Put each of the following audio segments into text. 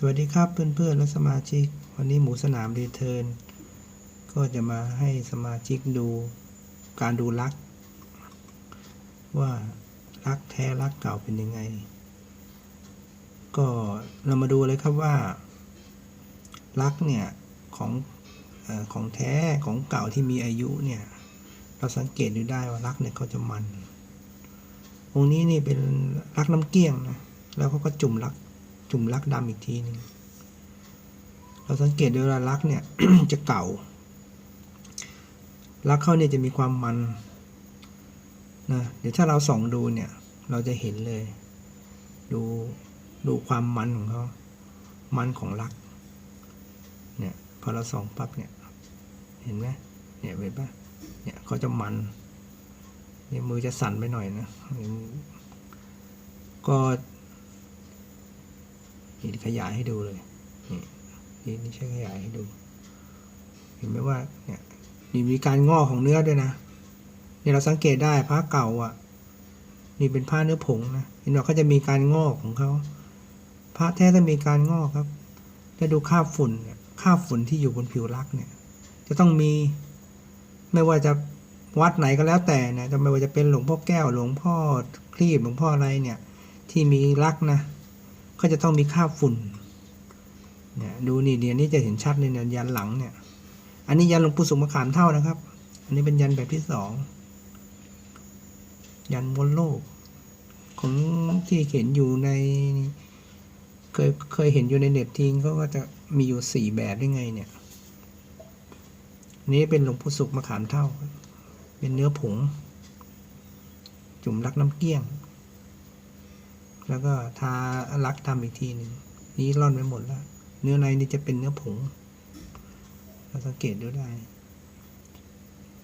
สวัสดีครับเพื่อนๆและสมาชิก วันนี้หมูสนามรีเทิร์นก็จะมาให้สมาชิกดูการดูลัก ว่าลักแท้ลักเก่าเป็นยังไง ก็เรามาดูเลยครับว่าลักเนี่ย ของอของแท้ของเก่าที่มีอายุเนี่ย เราสังเกตดูได้ว่าลักเนี่ยเขาจะมันองนี้นี่เป็นลักน้ำเกลี้ยงนะแล้วเขาก็จุ่มลัก จุ่มลักดำอีกทีหนึ่งเราสังเกตดูว่าลักเนี่ยจะเก่า ลักเขาเนี่ยจะมีความมันนะเดี๋ยวถ้าเราส่องดูเนี่ย เราจะเห็นเลย ดูดูความมันของเขามันของลัก เนี่ยพอเราส่องปั๊บเนี่ย เห็นไหมเนี่ยเห็นปะเนี่ยเขาจะมันเนี่ยมือจะสั่นไปหน่อยนะก็ นี่ขยายให้ดูเลยนี่นี่นี่ใช้ขยายให้ดู เห็นไหมว่าเนี่ยนี่มีการงอกของเนื้อด้วยนะนี่เราสังเกตได้ผ้าเก่าอะ นี่เป็นผ้าเนื้อผงนะเห็นว่าเขาจะมีการงอกของเขาผ้าแท้จะมีการงอกครับถ้าดูคราบฝุ่นเนี่ยคราบฝุ่นที่อยู่บนผิวลักเนี่ย จะต้องมีไม่ว่าจะวัดไหนก็แล้วแต่นะจะไม่ว่าจะเป็นหลวงพ่อแก้วหลวงพ่อคลีบหลวงพ่ออะไรเนี่ย ที่มีลักนะ ก็จะต้องมีคราฝุ่นเนี่ยดูนี่เดี๋ยวนี้จะเห็นชัดเลยเนี่ยยันหลังเนี่ย อันนี้ยันหลวงปู่สุขมะขามเท่านะครับ อันนี้เป็นยันแบบที่สองยันบนโลก ของที่เห็นอยู่ใน เคยเคยเห็นอยู่ในเน็ตทิ้งก็จะมีอยู่สี่แบบได้ไงเนี่ยนี้เป็นหลวงปู่สุขมะขามเท่า เป็นเนื้อผง จุ่มรักน้ำเกลี้ยง แล้วก็ทาลักทำอีกทีหนึ่งนี้ร่อนไปหมดแล้ว เนื้อในนี่จะเป็นเนื้อผง เราสังเกตดูได้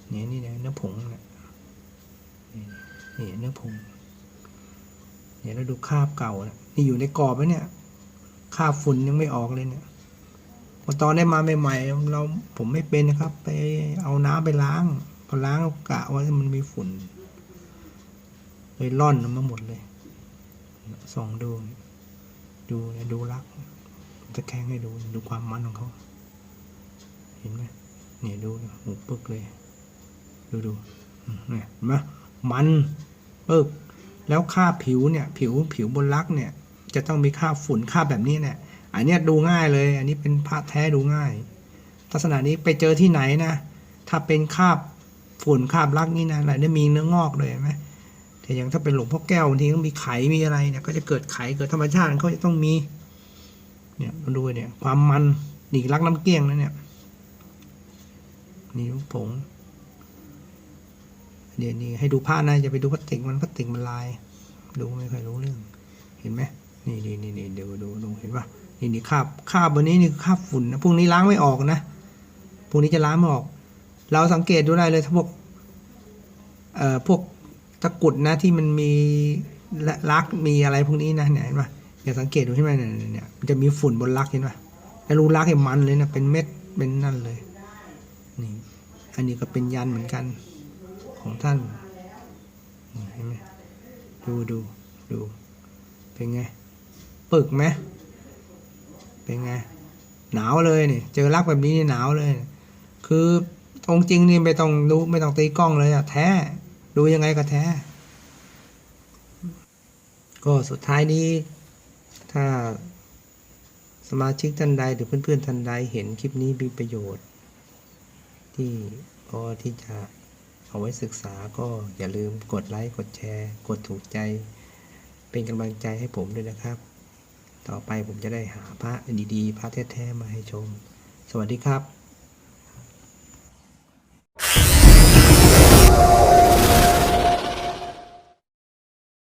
เนี่ยนี่เนะเนื้อผงเนี่ยนี่นี่เนื้อผง เนี่ยเราดูคราบเก่านะนี่อยู่ในกรอบไหมเนี่ยคราบฝุ่นยังไม่ออกเลยเนี่ยพอตอนได้มาใหม่ๆเราผมไม่เป็นนะครับ ไปเอาน้ำไปล้างพอล้างกะว่ามันมีฝุ่นเลยร่อนมาหมดเลย ส่องดู ดูดูรัก จะแข่งให้ดูดูความมันของเขา เห็นไหมเนี่ยดูหูปึกเลย ดูดูเนี่ยเห็นไหมมันปึกแล้วค่าผิวเนี่ยผิวผิวบนลักเนี่ย จะต้องมีค่าฝุ่นค่าแบบนี้เนี่ย อันนี้ดูง่ายเลย อันนี้เป็นผ้าแท้ดูง่ายลักษณะนี้ไปเจอที่ไหนนะ ถ้าเป็นคาบฝุ่นคาบลักนี่นะอะไรเนี่มีเนื้องอกเลยไหม แต่อย่างถ้าเป็นหลวงพ่อแก้วบางทีก็มีไขมีอะไรเนี่ยก็จะเกิดไขเกิดธรรมชาติเขาจะต้องมี เนี่ยมาดูเนี่ย ความมันนี่รักน้ำเกลี้ยงนะเนี่ยนี่ลูกผงเดี๋ยวนี้ให้ดูผ้านะอย่าไปดูพลาสติกมันพลาสติกมันลาย ดูไม่ค่อยรู้เรื่อง เห็นไหมนี่นี่นี่นี่ดูดูดูเห็นปะนี่นี่คาบคาบวันนี้นี่คาบฝุ่นนะพวกนี้ล้างไม่ออกนะพวกนี้จะล้างไม่ออก เราสังเกตดูได้เลยถ้าพวกเอ่อพวก ตะกุดนะที่มันมีลักมีอะไรพวกนี้นะเนี่ยเห็นปะอย่าสังเกตดูใช่ไหมเนี่ยเนี่ยมันจะมีฝุ่นบนลักเห็นปะแล้วรูลักเห็นมันเลยนะเป็นเม็ดเป็นนั่นเลยนี่อันนี้ก็เป็นยันเหมือนกันของท่านเห็นไหมดูดูดูเป็นไงปึกไหมเป็นไงหนาวเลยนี่เจอลักแบบนี้นี่หนาวเลย คือองจริงนี่ไม่ต้องดูไม่ต้องตีกล้องเลยอะแท้ ดูยังไงก็แท้ ก็สุดท้ายนี้ ถ้าสมาชิกท่านใดหรือเพื่อนๆท่านใดเห็นคลิปนี้มีประโยชน์ ที่พอที่จะเอาไว้ศึกษาก็อย่าลืมกดไลค์ กดแชร์ กดถูกใจ เป็นกำลังใจให้ผมด้วยนะครับ ต่อไปผมจะได้หาพระดีๆ พระแท้ๆมาให้ชม สวัสดีครับ